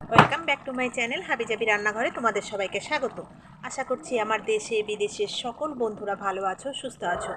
Welcome back to my channel হাবিজাবি রান্নাঘরে তোমাদের সবাইকে স্বাগত। আশা করছি আমার দেশে বিদেশের সকল বন্ধুরা ভালো আছো, সুস্থ আছো।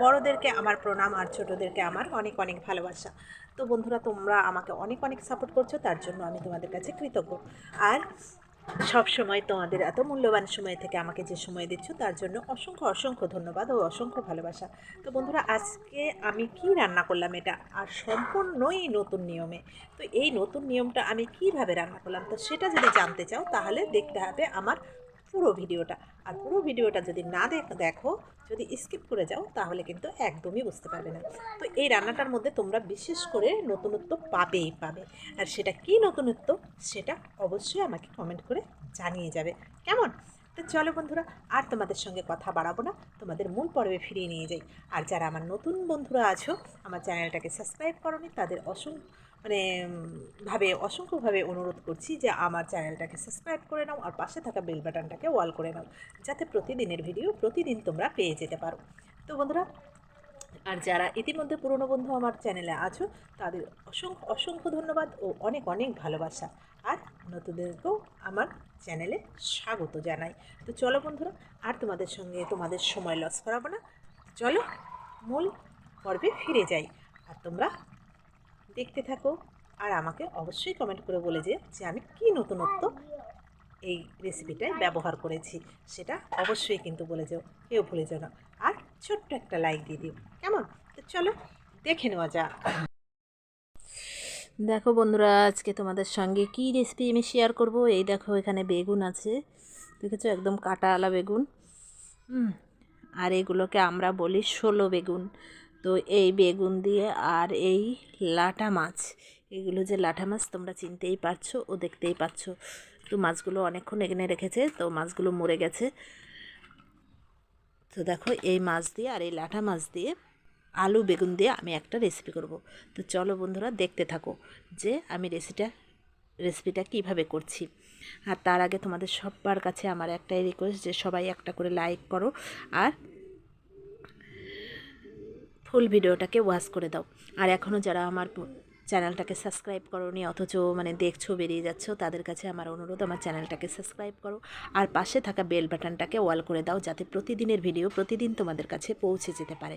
বড়োদেরকে আমার প্রণাম আর ছোটোদেরকে আমার অনেক অনেক ভালোবাসা। তো বন্ধুরা, তোমরা আমাকে অনেক অনেক সাপোর্ট করছ, তার জন্য আমি তোমাদের কাছে কৃতজ্ঞ। আর সব সময় তোমাদের এত মূল্যবান সময় থেকে আমাকে যে সময় দিচ্ছ, তার জন্য অসংখ্য অসংখ্য ধন্যবাদ ও অসংখ্য ভালোবাসা। তো বন্ধুরা, আজকে আমি কি রান্না করলাম এটা? আর সম্পূর্ণই নতুন নিয়মে। তো এই নতুন নিয়মটা আমি কীভাবে রান্না করলাম? তো সেটা যদি জানতে চাও, তাহলে দেখতে হবে আমার পুরো ভিডিওটা। আর পুরো ভিডিওটা যদি না দেখ- যদি স্কিপ করে যাও, তাহলে কিন্তু একদমই বুঝতে পারবে না। তো এই রান্নাটার মধ্যে তোমরা বিশেষ করে নতুনত্ব পাবেই পাবে। আর সেটা কি নতুনত্ব? সেটা অবশ্যই আমাকে কমেন্ট করে জানিয়ে যাবে। কেমন? তো চলো বন্ধুরা, আর তোমাদের সঙ্গে কথা বাড়াবো না, তোমাদের মূল পর্বে ফিরিয়ে নিয়ে যাই। আর যারা আমার নতুন বন্ধুরা আছো, আমার চ্যানেলটাকে সাবস্ক্রাইব করনি, তাদের অসংখ্য মানে ভাবে, অসংখ্যভাবে অনুরোধ করছি যে আমার চ্যানেলটাকে সাবস্ক্রাইব করে নাও আর পাশে থাকা বেল বাটনটাকে ওয়াল করে নাও, যাতে প্রতিদিনের ভিডিও প্রতিদিন তোমরা পেয়ে যেতে পারো। তো বন্ধুরা, আর যারা ইতিমধ্যে পুরনো বন্ধু আমার চ্যানেলে আছো, তাদের অসংখ্য অসংখ্য ধন্যবাদ ও অনেক অনেক ভালোবাসা। আর নতুনদেরকেও আমার চ্যানেলে স্বাগত জানাই। তো চলো বন্ধুরা, আর তোমাদের সঙ্গে তোমাদের সময় লস করাবো না। চলো মূল পর্বে ফিরে যাই। আর তোমরা দেখতে থাকো আর আমাকে অবশ্যই কমেন্ট করে বলে যে যে আমি কী নতুনত্ব এই রেসিপিটায় ব্যবহার করেছি। সেটা অবশ্যই কিন্তু বলে যাও, কেউ ভুলে যাও না। আর ছোট্ট একটা লাইক দিয়ে দিও, কেমন? তো চলো দেখে নেওয়া যাক। দেখো বন্ধুরা, আজকে তোমাদের সঙ্গে কি রেসিপি আমি শেয়ার করব? এই দেখো এখানে বেগুন আছে, দেখেছ? একদম কাটাওয়ালা বেগুন। আর এগুলোকে আমরা বলি ষোলো বেগুন। তো এই বেগুন দিয়ে আর এই লাটা মাছ। এগুলো যে লাটা মাছ তোমরা চিনতেই পারছ ও দেখতেই পাচ্ছ। তো মাছগুলো অনেকক্ষণ এখানে রেখেছে, তো মাছগুলো মরে গেছে। তো দেখো এই মাছ দিয়ে আর এই লাটা মাছ দিয়ে আলু বেগুন দিয়ে আমি একটা রেসিপি করব। তো চলো বন্ধুরা দেখতে থাকো যে আমি রেসিপিটা রেসিপিটা কীভাবে করছি। আর তার আগে তোমাদের সবার কাছে আমার একটাই রিকোয়েস্ট যে সবাই একটা করে লাইক করো। আর ফুল ভিডিওটাকে ওয়াচ করে দাও। আর এখনও যারা আমার চ্যানেলটাকে সাবস্ক্রাইব করোনি, অথচ মানে দেখছ, বেরিয়ে যাচ্ছ, তাদের কাছে আমার অনুরোধ, আমার চ্যানেলটাকে সাবস্ক্রাইব করো। আর পাশে থাকা বেল বাটনটাকে ওয়াল করে দাও, যাতে প্রতিদিনের ভিডিও প্রতিদিন তোমাদের কাছে পৌঁছে যেতে পারে।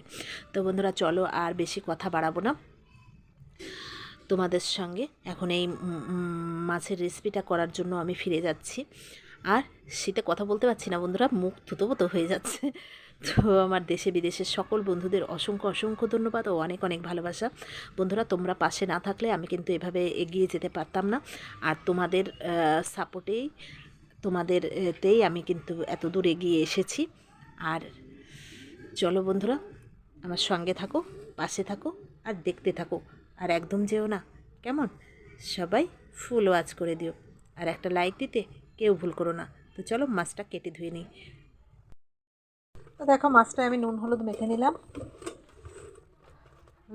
তো বন্ধুরা, চলো আর বেশি কথা বাড়াবো না। তোমাদের সঙ্গে এখন এই মাছের রেসিপিটা করার জন্য আমি ফিরে যাচ্ছি। আর শীতে কথা বলতে পারছি না বন্ধুরা, মুখ থুতোবতো হয়ে যাচ্ছে। তো আমার দেশে বিদেশের সকল বন্ধুদের অসংখ্য অসংখ্য ধন্যবাদ ও অনেক অনেক ভালোবাসা। বন্ধুরা, তোমরা পাশে না থাকলে আমি কিন্তু এভাবে এগিয়ে যেতে পারতাম না। আর তোমাদের সাপোর্টেই, তোমাদের এতেই আমি কিন্তু এত দূর এগিয়ে এসেছি। আর চলো বন্ধুরা, আমার সঙ্গে থাকো, পাশে থাকো আর দেখতে থাকো। আর একদম যেও না, কেমন? সবাই ফুল ওয়াজ করে দিও। আর একটা লাইক দিতে কেউ ভুল করো না। তো চলো মাছটা কেটে ধুয়ে নিই। তো দেখো মাছটা আমি নুন হলুদ মেখে নিলাম।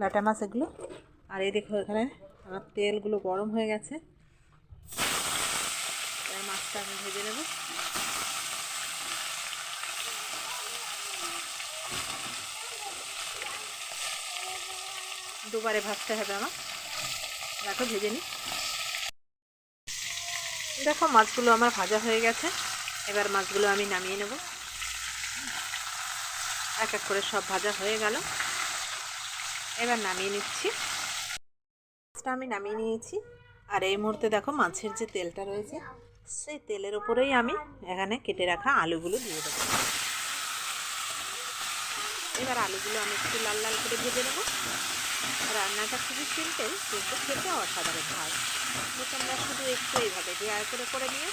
লাটা মাছ এগুলো। আর এই দেখো এখানে। আমার তেলগুলো গরম হয়ে গেছে। এবার মাছটা আমি ভেজে নেব। দুবারে ভাজতে হবে আমার। দেখো ভেজে নিই। দেখো মাছগুলো আমার ভাজা হয়ে গেছে। এবার মাছগুলো আমি নামিয়ে নেব। এক এক করে সব ভাজা হয়ে গেল। এবার নামিয়ে নিচ্ছি। মাছটা আমি নামিয়ে নিয়েছি। আর এই মুহূর্তে দেখো মাছের যে তেলটা রয়েছে, সেই তেলের উপরেই আমি এখানে কেটে রাখা আলুগুলো দিয়ে দেবো। এবার আলুগুলো আমি একটু লাল লাল করে ভেজে নেব। রান্নাটা খুবই সিম্পল, কিন্তু খেতে অসাধারণ হয়। তোমরা শুধু একটু এইভাবে দেয়ার করে করে নিয়ে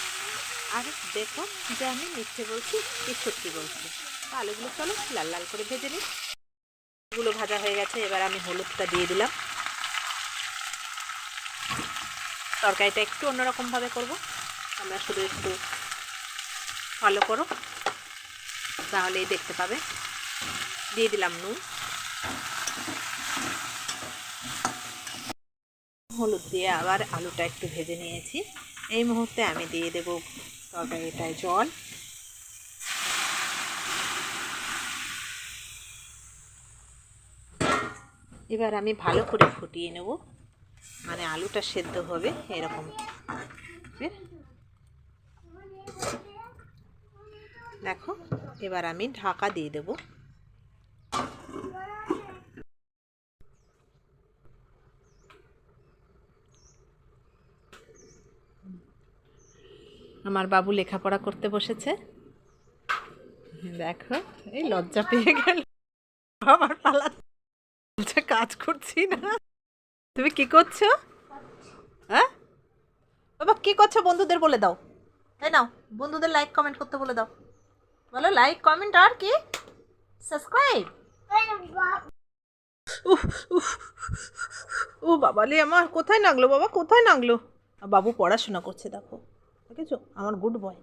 আর দেখো যে আমি মিথ্যে বলছি কি সত্যি বলছি। আলুগুলো চলো লাল লাল করে ভেজে নিই। গুলো ভাজা হয়ে গেছে, এবার আমি হলুদটা দিয়ে দিলাম। তরকারিটা একটু অন্যরকমভাবে করব। আমরা শুধু একটু ফলো করো। তাহলেই দেখতে পাবে। দিয়ে দিলাম নুন। হলুদ দিয়ে আবার আলুটা একটু ভেজে নিয়েছি। এই মুহূর্তে আমি দিয়ে দেব তরকারিটায় জল। এবার আমি ভালো করে ফুটিয়ে নেব। মানে আলুটা সেদ্ধ হবে এরকম। দেখো, এবার আমি ঢাকা দিয়ে দেব। আমার বাবু লেখাপড়া করতে বসেছে। দেখো, এই লজ্জা পেয়ে গেল। আমার পালা বলছে কাজ করছি না। তুমি কি করছ? হ্যাঁ? বাবা, কি করছ বন্ধুদের বলে দাও। তাই নাও, বন্ধুদের লাইক কমেন্ট করতে বলে দাও। বলো লাইক কমেন্ট আর কি? সাবস্ক্রাইব ও বাবা লে আমার কোথায় নাগলো বাবা? কোথায় নাগলো? বাবু পড়াশোনা করছে, দেখো। দেখেছ? আমার গুড বয়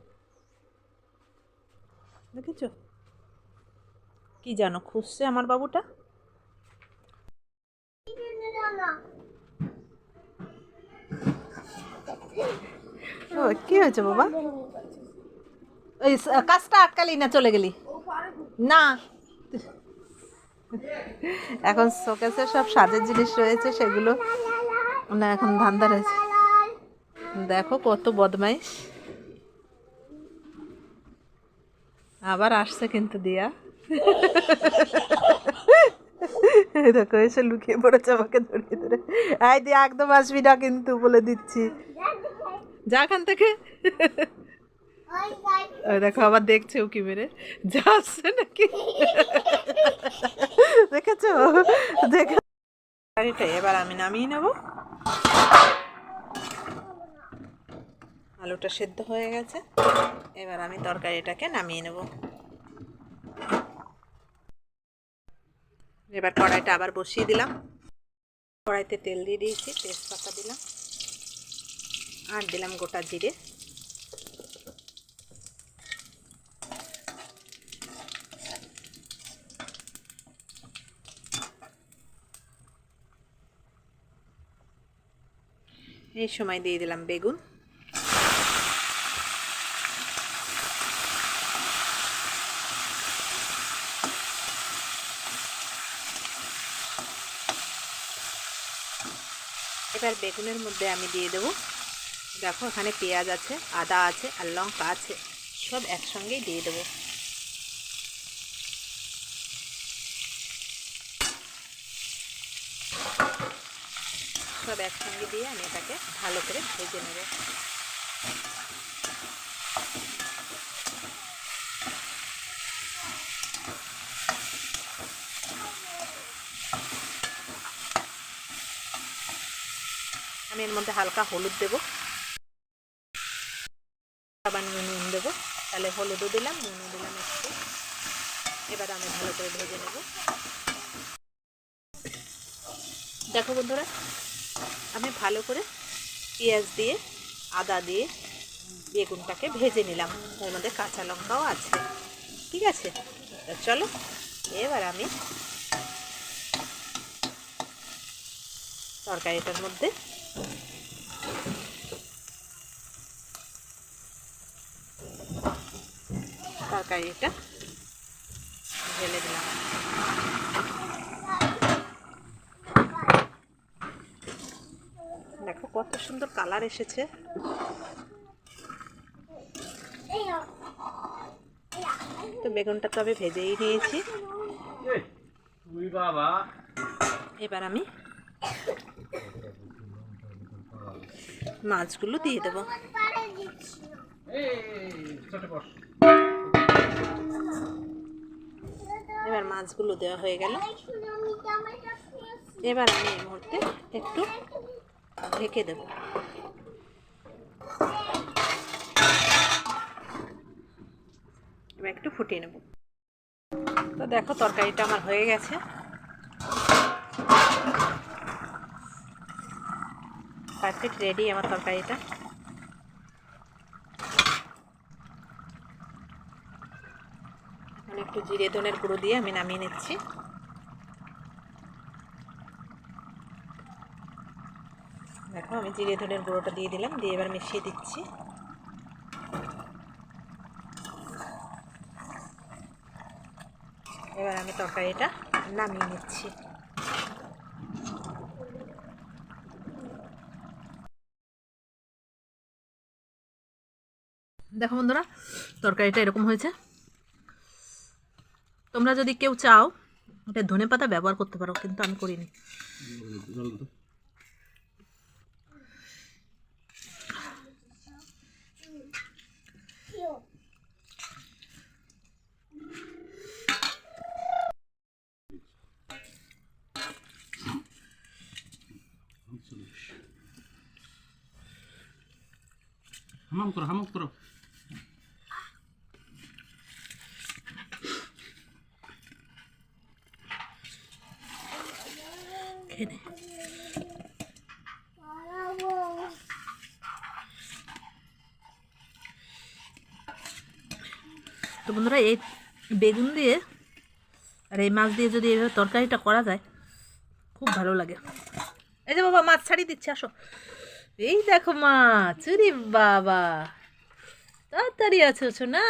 দেখেছ? কি জানো, খুঁজছে আমার বাবুটা ও কি হয়েছে বাবা? ওই কাজটা আটকালি না চলে গেলি? না। এখন শোকেসে সব সাজের জিনিস রয়েছে, সেগুলো না, এখন ধান্দা রয়েছে। দেখো কত বদমাইশ। আবার আসছে কিন্তু দিয়া। দেখো, এসে লুকিয়ে পড়েছে আমাকে ধরে ধরে। আই দিয়ে, একদম আসবি না কিন্তু বলে দিচ্ছি। যা এখান থেকে দেখো, আবার দেখছে উকি মেরে। যাচ্ছে নাকি? দেখেছ? দেখে তরকারিটা এবার আমি নামিয়ে নেব। আলুটা সেদ্ধ হয়ে গেছে। এবার আমি তরকারিটাকে নামিয়ে নেব। এবার কড়াইটা আবার বসিয়ে দিলাম। কড়াইতে তেল দিয়ে দিয়েছি, তেজপাতা দিলাম। আর দিলাম গোটা জিরে। এই সময় দিয়ে দিলাম বেগুন। এবার বেগুনের মধ্যে আমি দিয়ে দেবো দেখো, এখানে পেঁয়াজ আছে, আদা আছে আর লঙ্কা আছে। সব একসঙ্গেই দিয়ে দেবো। সব একসঙ্গে দিয়ে আমি এটাকে ভালো করে ভেজে নেব। আমি এর মধ্যে হালকা হলুদ দেব। আবার নুন দেবো। তাহলে হলুদও দিলাম, নুনও দিলাম একটু। এবার আমি ভালো করে ভেজে নেব। দেখো বন্ধুরা, আমি ভালো করে পেঁয়াজ দিয়ে, আদা দিয়ে বেগুনটাকে ভেজে নিলাম। তার মধ্যে কাঁচা লঙ্কাও আছে। ঠিক আছে? চলো, এবার আমি তরকারিটার মধ্যে তরকারিটা ঢেলে দিলাম। দেখো কত সুন্দর কালার এসেছে। তো বেগুনটা তো আমি ভেজেই নিয়েছি। এবার আমি মাছগুলো দিয়ে দেবো। এবার মাছগুলো দেওয়া হয়ে গেল। এবার আমি এই মুহূর্তে একটু ঢেকে দেব। এবার একটু ফুটিয়ে নেব। তো দেখো তরকারিটা আমার হয়ে গেছে। পারফেক্ট রেডি আমার তরকারিটা। এখন একটু জিরে ধনের গুঁড়ো দিয়ে আমি নামিয়ে নিচ্ছি। দেখো, আমি জিরে ধনের গুঁড়োটা দিয়ে দিলাম, দিয়ে এবার মিশিয়ে দিচ্ছি। এবার আমি তরকারিটা নামিয়ে নিচ্ছি। দেখো বন্ধুরা, তরকারিটা এরকম হয়েছে। তোমরা যদি কেউ চাও, এটা ধনে পাতা ব্যবহার করতে পারো, কিন্তু আমি করিনি। হামাম করো হামাম করো খেয়ে নে। তো বন্ধুরা, এই বেগুন দিয়ে আর এই মাছ দিয়ে যদি এইভাবে তরকারিটা করা যায়, খুব ভালো লাগে। এই যে বাবা, মাছ ছাড়িয়ে দিচ্ছে, আসো। এই দেখো মাছ, উরি বাবা। তাড়াতাড়ি আছো না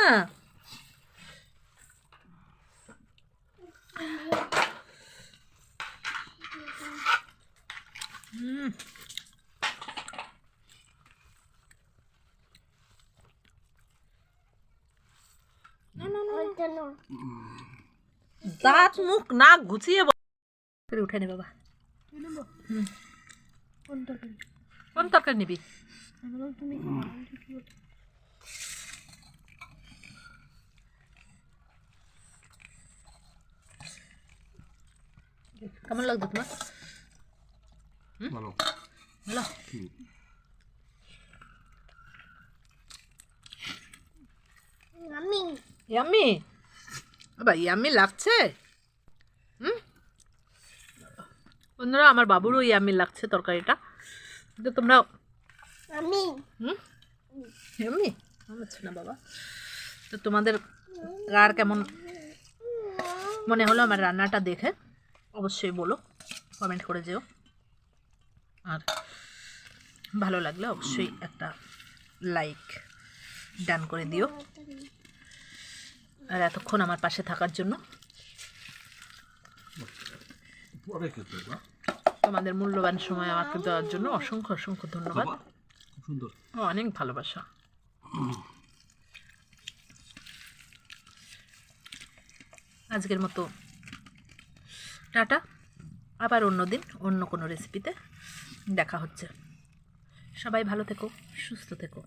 দাঁত মুখ নাক গুছিয়ে উঠে নে বাবা। কোন তরকারি? নিবি? কেমন লাগতো তোমার? ভালো। ভালো? ইয়াম্মি বাবা ইয়াম্মি লাগছে? হুম? বন্ধুরা আমার বাবুরও ইয়াম্মি লাগছে তরকারিটা। কিন্তু তোমরা আমি। হুম? ইয়াম্মি? আচ্ছা না বাবা। তো তোমাদের কার কেমন মনে হলো আমার রান্নাটা দেখে? অবশ্যই বলো কমেন্ট করে যেও। আর ভালো লাগলে অবশ্যই একটা লাইক ডান করে দিও। আর এতক্ষণ আমার পাশে থাকার জন্য। তোমাদের মূল্যবান সময় আমাকে দেওয়ার জন্য অসংখ্য অসংখ্য ধন্যবাদ। সুন্দর। অনেক ভালোবাসা। আজকের মতো টাটা। আবার অন্য দিন অন্য কোনো রেসিপিতে দেখা হচ্ছে। সবাই ভালো থেকো সুস্থ থেকো।